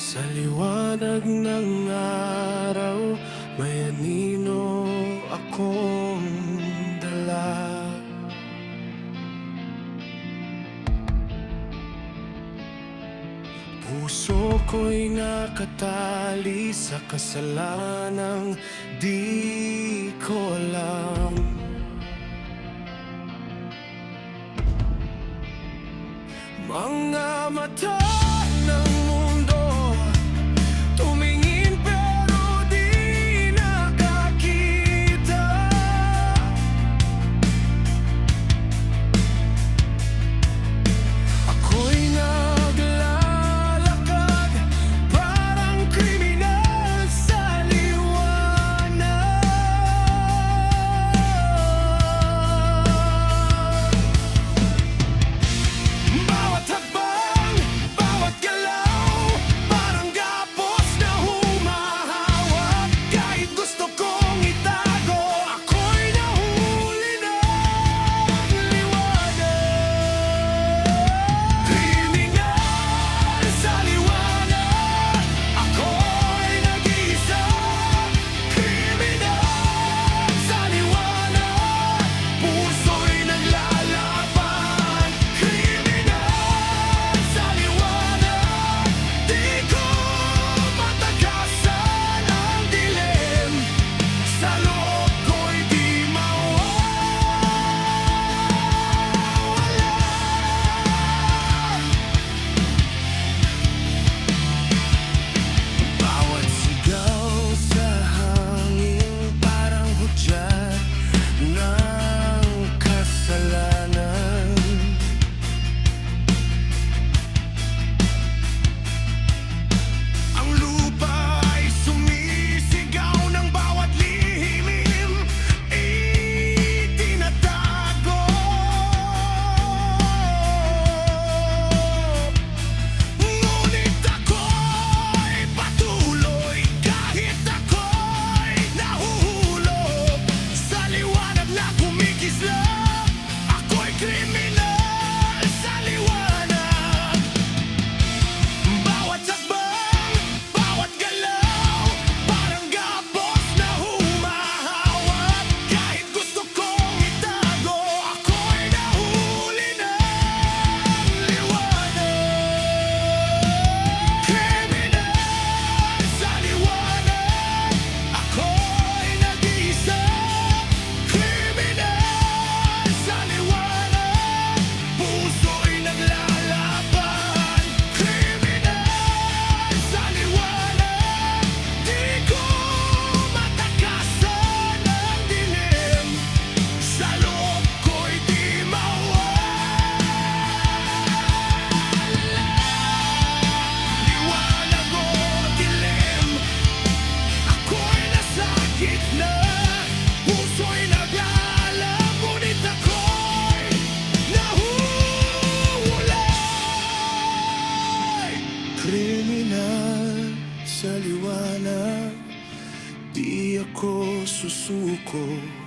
Sa liwanag ng araw May anino akong dala. Puso ko'y nakatali sa kasalanang di ko alam. Mga mata kriminal sa liwanag Di ako susuko.